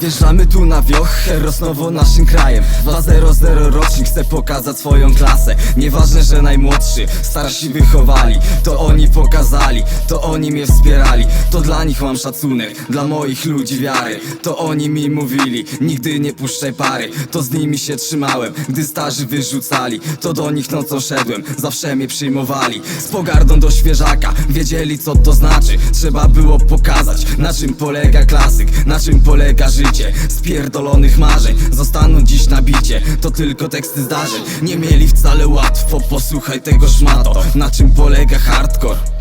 Wjeżdżamy tu na wiochę, rosnowo naszym krajem. 2-0-0 rocznik chce pokazać swoją klasę. Nieważne, że najmłodszy, starsi wychowali. To oni pokazali, to oni mnie wspierali. To dla nich mam szacunek, dla moich ludzi wiary. To oni mi mówili, nigdy nie puszczaj pary. To z nimi się trzymałem, gdy starzy wyrzucali. To do nich nocą szedłem, zawsze mnie przyjmowali. Z pogardą do świeżaka, wiedzieli co to znaczy. Trzeba było pokazać, na czym polega klasyk Na czym polega życie, spierdolonych marzeń. Zostaną dziś na bicie, to tylko teksty zdarzeń. Nie mieli wcale łatwo, posłuchaj tego szmato Na czym polega hardcore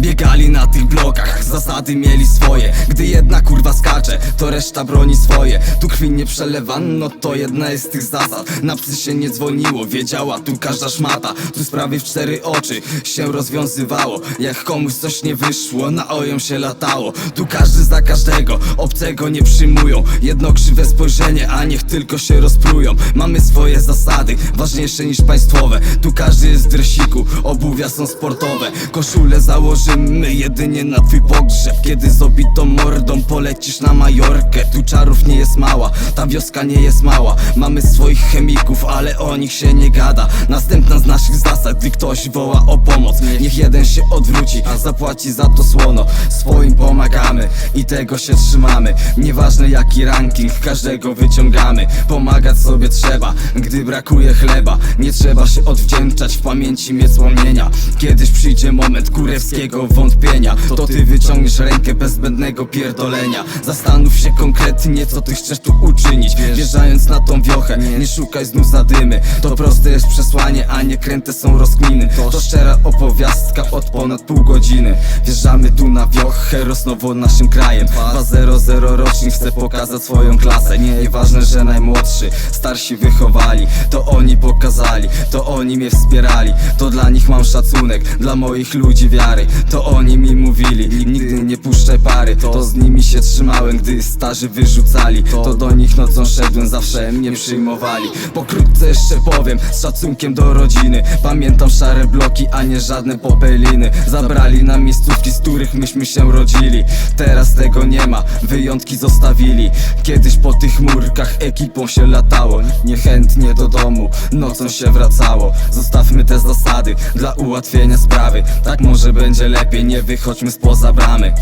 Biegali na tych blokach, zasady mieli swoje. Gdy jedna kurwa skacze, to reszta broni swoje. Tu krwi nie przelewano, to jedna jest z tych zasad. Na psy się nie dzwoniło, wiedziała tu każda szmata. Tu sprawy w cztery oczy się rozwiązywało. Jak komuś coś nie wyszło, na oją się latało. Tu każdy za każdego, obcego nie przyjmują. Jedno krzywe spojrzenie, a niech tylko się rozprują. Mamy swoje zasady, ważniejsze niż państwowe. Tu każdy jest w dresiku, obuwia są sportowe. Koszule założymy jedynie na twój pogrzeb Kiedy z obitą mordą polecisz na Majorkę. Tu czarów nie jest mała, ta wioska nie jest mała. Mamy swoich chemików, ale o nich się nie gada. Następna z naszych zasad, gdy ktoś woła o pomoc Niech jeden się odwróci, a zapłaci za to słono. Swoim pomagamy i tego się trzymamy. Nieważne jaki ranking, każdego wyciągamy. Pomagać sobie trzeba, gdy brakuje chleba. Nie trzeba się odwdzięczać, w pamięci mnie wspomnienia Kiedyś przyjdzie moment kurewskiego wątpienia. To ty wyciągniesz rękę bez zbędnego pierdolenia. Zastanów się konkretnie, co ty chcesz tu uczynić. Wjeżdżając na tą wiochę, nie. szukaj znów zadymy. To proste jest przesłanie, a nie kręte są rozkminy. To szczera opowiastka od ponad pół godziny. Wjeżdżamy tu na wiochę, rosnowo naszym krajem. 2-0-0 rocznik chce pokazać swoją klasę. Nie, nieważne, że najmłodszy, starsi wychowali. To oni pokazali, to oni mnie wspierali. To dla nich mam szacunek, dla moich ludzi wiary To oni mi mówili, nigdy nie puszczaj pary. To z nimi się trzymałem, gdy starzy wyrzucali. To do nich nocą szedłem, zawsze mnie przyjmowali. Pokrótce jeszcze powiem, z szacunkiem do rodziny. Pamiętam szare bloki, a nie żadne popeliny. Zabrali nam miejscówki, z których myśmy się rodzili. Teraz tego nie ma, wyjątki zostawili. Kiedyś po tych murkach ekipą się latało. Niechętnie do domu, nocą się wracało. Zostawmy te zasady dla ułatwienia sprawy. Tak może będzie lepiej, nie wychodźmy spoza bramy